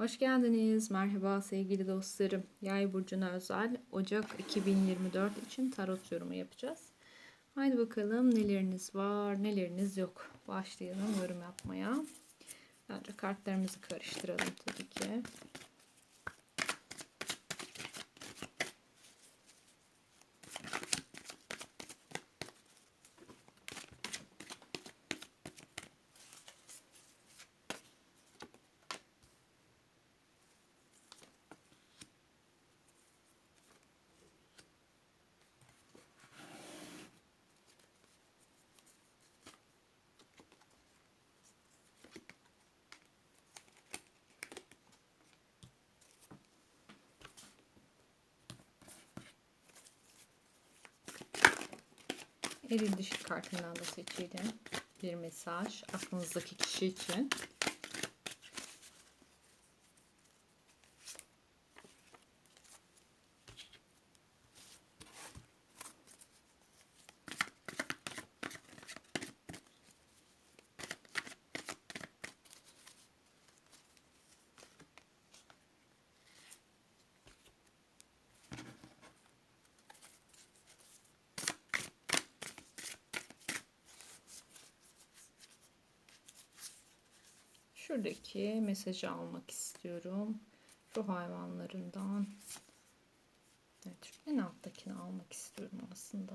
Hoş geldiniz. Merhaba sevgili dostlarım. Yay burcuna özel Ocak 2024 için tarot yorumu yapacağız. Haydi bakalım neleriniz var, neleriniz yok. Başlayalım yorum yapmaya. Önce kartlarımızı karıştıralım tabii ki. Eril dişi kartından da seçelim. Bir mesaj aklınızdaki kişi için. Şuradaki mesajı almak istiyorum. Ruh hayvanlarından. Evet, en alttakini almak istiyorum aslında.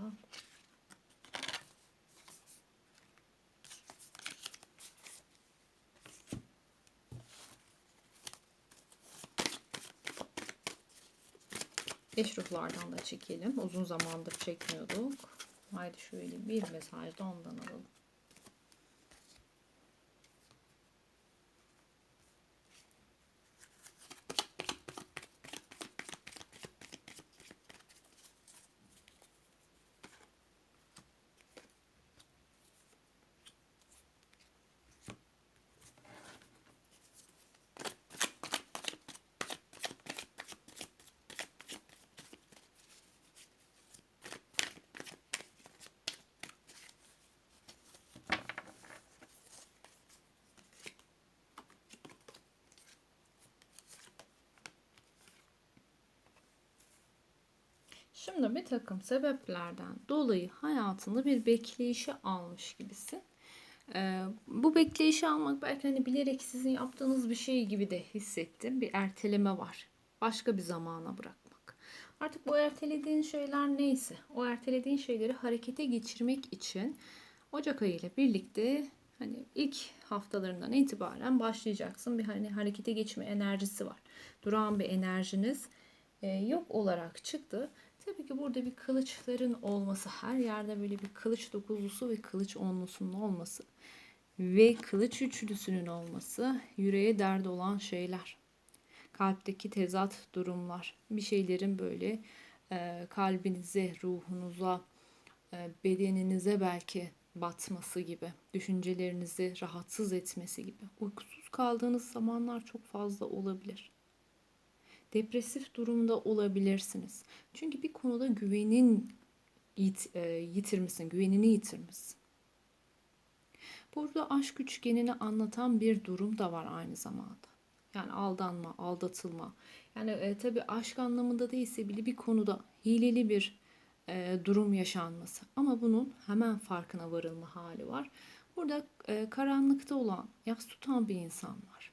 Beş ruhlardan da çekelim. Uzun zamandır çekmiyorduk. Haydi şöyle bir mesaj da ondan alalım. Şimdi bir takım sebeplerden dolayı hayatında bir bekleyişi almış gibisin. Ee, bu bekleyişi almak belki hani bilerek sizin yaptığınız bir şey gibi de hissettim. Bir erteleme var. Başka bir zamana bırakmak. Artık bu ertelediğin şeyler neyse, o ertelediğin şeyleri harekete geçirmek için Ocak ayı ile birlikte hani ilk haftalarından itibaren başlayacaksın. Bir hani harekete geçme enerjisi var. Duran bir enerjiniz e, yok olarak çıktı. Tabii ki burada bir kılıçların olması, her yerde böyle bir kılıç dokuzlusu ve kılıç onlusunun olması ve kılıç üçlüsünün olması yüreğe derdi olan şeyler. Kalpteki tezat durumlar, bir şeylerin böyle e, kalbinize, ruhunuza, e, bedeninize belki batması gibi, düşüncelerinizi rahatsız etmesi gibi. Uykusuz kaldığınız zamanlar çok fazla olabilir depresif durumda olabilirsiniz. Çünkü bir konuda güvenin yit, e, yitirmişsin, güvenini yitirmişsin. Burada aşk üçgenini anlatan bir durum da var aynı zamanda. Yani aldanma, aldatılma. Yani e, tabi aşk anlamında değilse bile bir konuda hileli bir e, durum yaşanması. Ama bunun hemen farkına varılma hali var. Burada e, karanlıkta olan, yas tutan bir insan var.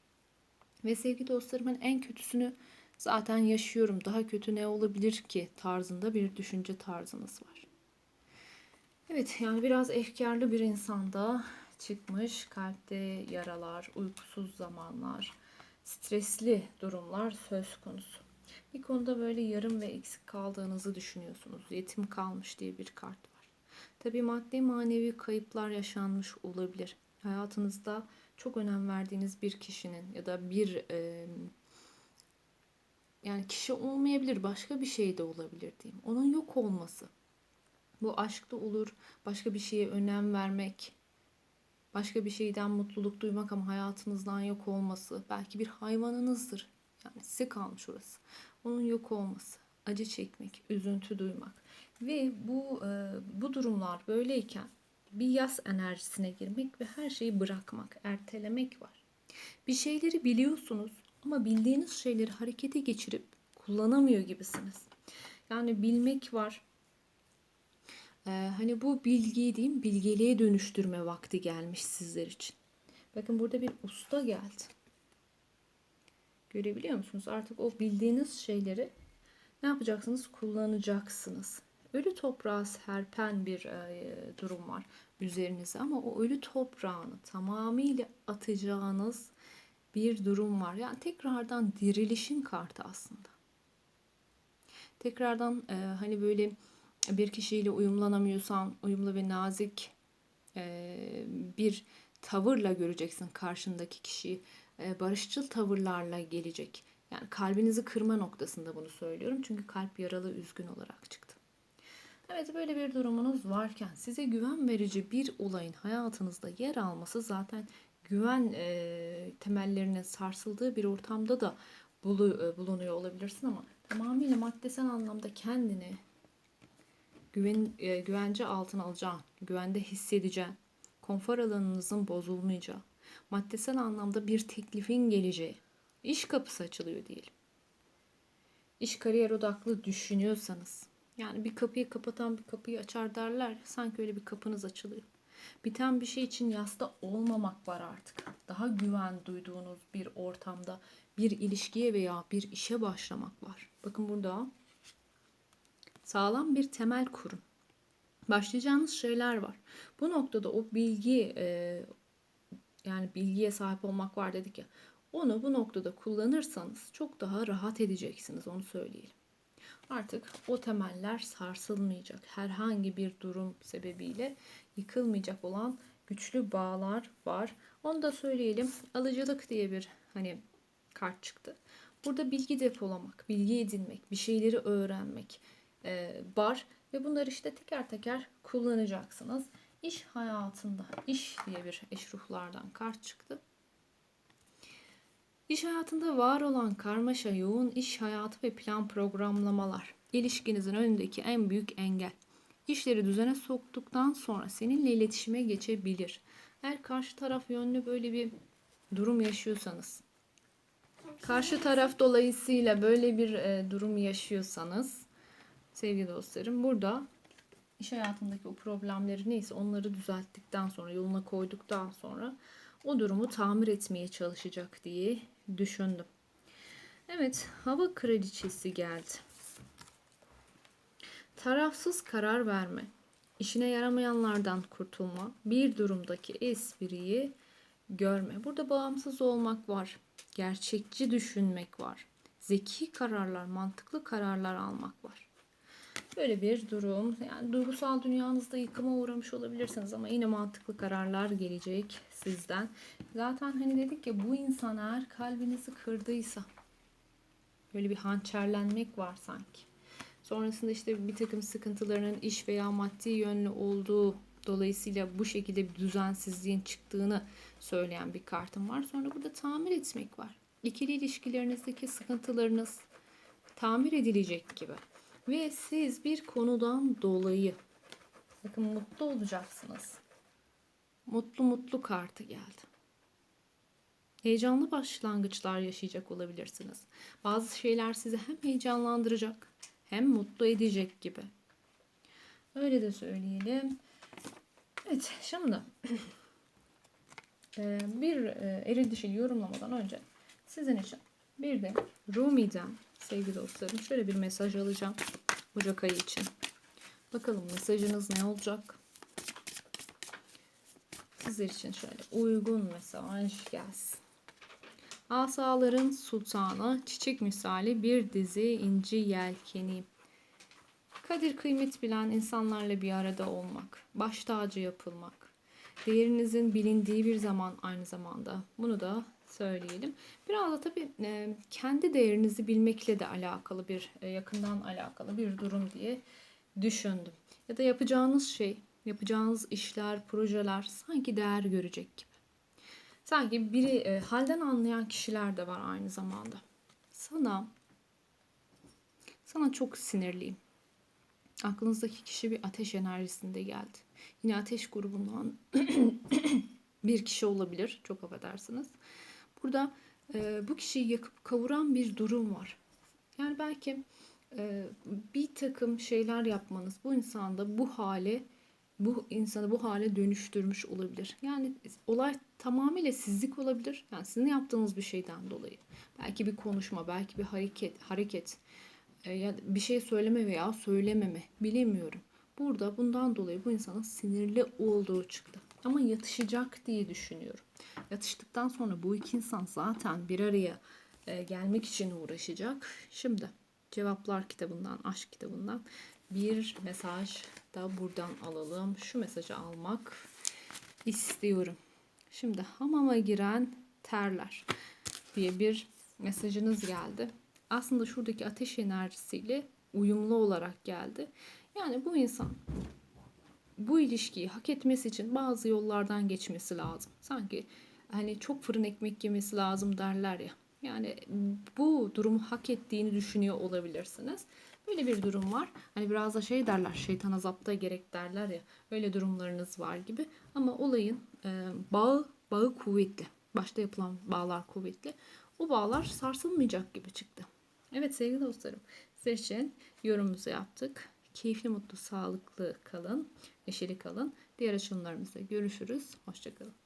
Ve sevgili dostlarımın en kötüsünü zaten yaşıyorum daha kötü ne olabilir ki tarzında bir düşünce tarzınız var. Evet yani biraz efkarlı bir insanda çıkmış kalpte yaralar, uykusuz zamanlar, stresli durumlar söz konusu. Bir konuda böyle yarım ve eksik kaldığınızı düşünüyorsunuz. Yetim kalmış diye bir kart var. Tabi maddi manevi kayıplar yaşanmış olabilir. Hayatınızda çok önem verdiğiniz bir kişinin ya da bir e, yani kişi olmayabilir, başka bir şey de olabilir diyeyim. Onun yok olması. Bu aşkta olur, başka bir şeye önem vermek, başka bir şeyden mutluluk duymak ama hayatınızdan yok olması. Belki bir hayvanınızdır. Yani size kalmış orası. Onun yok olması, acı çekmek, üzüntü duymak. Ve bu e, bu durumlar böyleyken bir yaz enerjisine girmek ve her şeyi bırakmak, ertelemek var. Bir şeyleri biliyorsunuz Ama bildiğiniz şeyleri harekete geçirip kullanamıyor gibisiniz. Yani bilmek var. Ee, hani bu bilgiyi diyeyim bilgeliğe dönüştürme vakti gelmiş sizler için. Bakın burada bir usta geldi. Görebiliyor musunuz? Artık o bildiğiniz şeyleri ne yapacaksınız? Kullanacaksınız. Ölü toprağa serpen bir e, durum var üzerinize ama o ölü toprağını tamamıyla atacağınız bir durum var. Yani tekrardan dirilişin kartı aslında. Tekrardan e, hani böyle bir kişiyle uyumlanamıyorsan uyumlu ve nazik e, bir tavırla göreceksin karşındaki kişiyi. E, barışçıl tavırlarla gelecek. Yani kalbinizi kırma noktasında bunu söylüyorum. Çünkü kalp yaralı, üzgün olarak çıktı. Evet böyle bir durumunuz varken size güven verici bir olayın hayatınızda yer alması zaten güven e, temellerinin sarsıldığı bir ortamda da bulu, e, bulunuyor olabilirsin ama tamamıyla maddesel anlamda kendini güven, e, güvence altına alacağın, güvende hissedeceğin, konfor alanınızın bozulmayacağı, maddesel anlamda bir teklifin geleceği, iş kapısı açılıyor diyelim. İş kariyer odaklı düşünüyorsanız, yani bir kapıyı kapatan bir kapıyı açar derler. Sanki öyle bir kapınız açılıyor. Biten bir şey için yasta olmamak var artık. Daha güven duyduğunuz bir ortamda bir ilişkiye veya bir işe başlamak var. Bakın burada sağlam bir temel kurun. Başlayacağınız şeyler var. Bu noktada o bilgi e, yani bilgiye sahip olmak var dedik ya. Onu bu noktada kullanırsanız çok daha rahat edeceksiniz onu söyleyelim. Artık o temeller sarsılmayacak. Herhangi bir durum sebebiyle yıkılmayacak olan güçlü bağlar var. Onu da söyleyelim. Alıcılık diye bir hani kart çıktı. Burada bilgi depolamak, bilgi edinmek, bir şeyleri öğrenmek e, var ve bunları işte teker teker kullanacaksınız. İş hayatında, iş diye bir eşruhlardan kart çıktı. İş hayatında var olan karmaşa, yoğun iş hayatı ve plan programlamalar ilişkinizin önündeki en büyük engel. İşleri düzene soktuktan sonra seninle iletişime geçebilir. Eğer karşı taraf yönlü böyle bir durum yaşıyorsanız, karşı taraf dolayısıyla böyle bir e, durum yaşıyorsanız, sevgili dostlarım burada iş hayatındaki o problemleri neyse onları düzelttikten sonra, yoluna koyduktan sonra o durumu tamir etmeye çalışacak diye düşündüm. Evet, hava kraliçesi geldi. Tarafsız karar verme, işine yaramayanlardan kurtulma, bir durumdaki espriyi görme. Burada bağımsız olmak var, gerçekçi düşünmek var, zeki kararlar, mantıklı kararlar almak var. Böyle bir durum. Yani duygusal dünyanızda yıkıma uğramış olabilirsiniz ama yine mantıklı kararlar gelecek sizden. Zaten hani dedik ya bu insan eğer kalbinizi kırdıysa böyle bir hançerlenmek var sanki. Sonrasında işte bir takım sıkıntılarının iş veya maddi yönlü olduğu dolayısıyla bu şekilde bir düzensizliğin çıktığını söyleyen bir kartım var. Sonra burada tamir etmek var. İkili ilişkilerinizdeki sıkıntılarınız tamir edilecek gibi. Ve siz bir konudan dolayı bakın mutlu olacaksınız. Mutlu mutlu kartı geldi. Heyecanlı başlangıçlar yaşayacak olabilirsiniz. Bazı şeyler sizi hem heyecanlandıracak hem mutlu edecek gibi. Öyle de söyleyelim. Evet şimdi e, bir e, eril dişil yorumlamadan önce sizin için bir de Rumi'den sevgili dostlarım şöyle bir mesaj alacağım Ocak ayı için. Bakalım mesajınız ne olacak? Sizler için şöyle uygun mesaj gelsin. Asaların sultanı, çiçek misali bir dizi inci yelkeni. Kadir kıymet bilen insanlarla bir arada olmak, baş tacı yapılmak, değerinizin bilindiği bir zaman aynı zamanda. Bunu da söyleyelim. Biraz da tabii e, kendi değerinizi bilmekle de alakalı bir e, yakından alakalı bir durum diye düşündüm. Ya da yapacağınız şey, yapacağınız işler, projeler sanki değer görecek gibi. Sanki biri e, halden anlayan kişiler de var aynı zamanda. Sana sana çok sinirliyim. Aklınızdaki kişi bir ateş enerjisinde geldi. Yine ateş grubundan bir kişi olabilir. Çok affedersiniz. Burada e, bu kişiyi yakıp kavuran bir durum var. Yani belki e, bir takım şeyler yapmanız bu insanda bu hale bu insanı bu hale dönüştürmüş olabilir. Yani olay tamamıyla sizlik olabilir. Yani sizin yaptığınız bir şeyden dolayı. Belki bir konuşma, belki bir hareket, hareket e, ya bir şey söyleme veya söylememe bilemiyorum. Burada bundan dolayı bu insanın sinirli olduğu çıktı. Ama yatışacak diye düşünüyorum. Yatıştıktan sonra bu iki insan zaten bir araya e, gelmek için uğraşacak. Şimdi cevaplar kitabından, aşk kitabından bir mesaj da buradan alalım. Şu mesajı almak istiyorum. Şimdi hamama giren terler diye bir mesajınız geldi. Aslında şuradaki ateş enerjisiyle uyumlu olarak geldi. Yani bu insan bu ilişkiyi hak etmesi için bazı yollardan geçmesi lazım. Sanki hani çok fırın ekmek yemesi lazım derler ya. Yani bu durumu hak ettiğini düşünüyor olabilirsiniz. Böyle bir durum var. Hani biraz da şey derler, şeytana zapta gerek derler ya. Öyle durumlarınız var gibi. Ama olayın e, bağı bağı kuvvetli. Başta yapılan bağlar kuvvetli. O bağlar sarsılmayacak gibi çıktı. Evet sevgili dostlarım, sizler için yorumumuzu yaptık. Keyifli, mutlu, sağlıklı kalın, neşeli kalın. Diğer açılımlarımızda görüşürüz. Hoşçakalın.